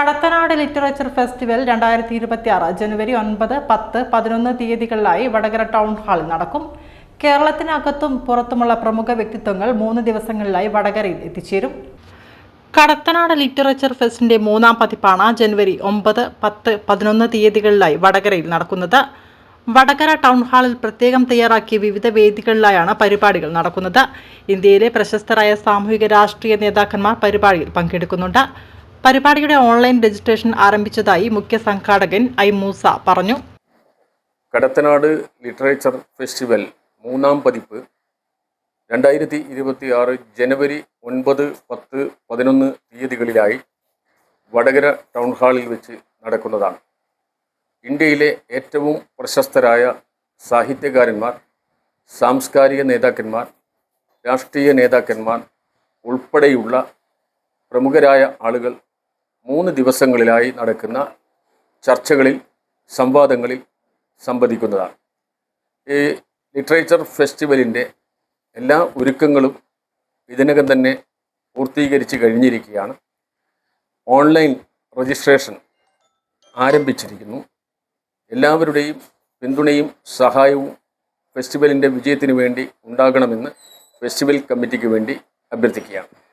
Kadathanad literature festival രണ്ടായിരത്തി ഇരുപത്തി ആറ് ജനുവരി ഒൻപത് പത്ത് പതിനൊന്ന് തീയതികളിലായി വടകര ടൗൺ ഹാളിൽ നടക്കും. കേരളത്തിനകത്തും പുറത്തുമുള്ള പ്രമുഖ വ്യക്തിത്വങ്ങൾ മൂന്ന് ദിവസങ്ങളിലായി വടകരയിൽ എത്തിച്ചേരും. കടത്തനാട് ലിറ്ററേച്ചർ ഫെസ്റ്റിന്റെ മൂന്നാം പതിപ്പാണ് ജനുവരി ഒമ്പത് പത്ത് പതിനൊന്ന് തീയതികളിലായി വടകരയിൽ നടക്കുന്നത്. വടകര ടൗൺ ഹാളിൽ പ്രത്യേകം തയ്യാറാക്കിയ വിവിധ വേദികളിലായാണ് പരിപാടികൾ നടക്കുന്നത്. ഇന്ത്യയിലെ പ്രശസ്തരായ സാമൂഹിക രാഷ്ട്രീയ നേതാക്കന്മാർ പരിപാടിയിൽ പങ്കെടുക്കുന്നുണ്ട്. പരിപാടിയുടെ ഓൺലൈൻ രജിസ്ട്രേഷൻ ആരംഭിച്ചതായി മുഖ്യ സംഘാടകൻ ഐ മൂസ പറഞ്ഞു. കടത്തനാട് ലിറ്ററേച്ചർ ഫെസ്റ്റിവൽ മൂന്നാം പതിപ്പ് രണ്ടായിരത്തി ഇരുപത്തി ആറ് ജനുവരി ഒൻപത് പത്ത് പതിനൊന്ന് തീയതികളിലായി വടകര ടൗൺ ഹാളിൽ വെച്ച് നടക്കുന്നതാണ്. ഇന്ത്യയിലെ ഏറ്റവും പ്രശസ്തരായ സാഹിത്യകാരന്മാർ സാംസ്കാരിക നേതാക്കന്മാർ രാഷ്ട്രീയ നേതാക്കന്മാർ ഉൾപ്പെടെയുള്ള പ്രമുഖരായ ആളുകൾ മൂന്ന് ദിവസങ്ങളിലായി നടക്കുന്ന ചർച്ചകളിൽ സംവാദങ്ങളിൽ സംവദിക്കുന്നതാണ്. ഈ ലിറ്ററേച്ചർ ഫെസ്റ്റിവലിന്റെ എല്ലാ ഒരുക്കങ്ങളും ഇതിനകം തന്നെ പൂർത്തീകരിച്ച് കഴിഞ്ഞിരിക്കുകയാണ്. ഓൺലൈൻ രജിസ്ട്രേഷൻ ആരംഭിച്ചിരിക്കുന്നു. എല്ലാവരുടെയും പിന്തുണയും സഹായവും ഫെസ്റ്റിവലിന്റെ വിജയത്തിന് വേണ്ടി ഉണ്ടാകണമെന്ന് ഫെസ്റ്റിവൽ കമ്മിറ്റിക്ക് വേണ്ടി അഭ്യർത്ഥിക്കുകയാണ്.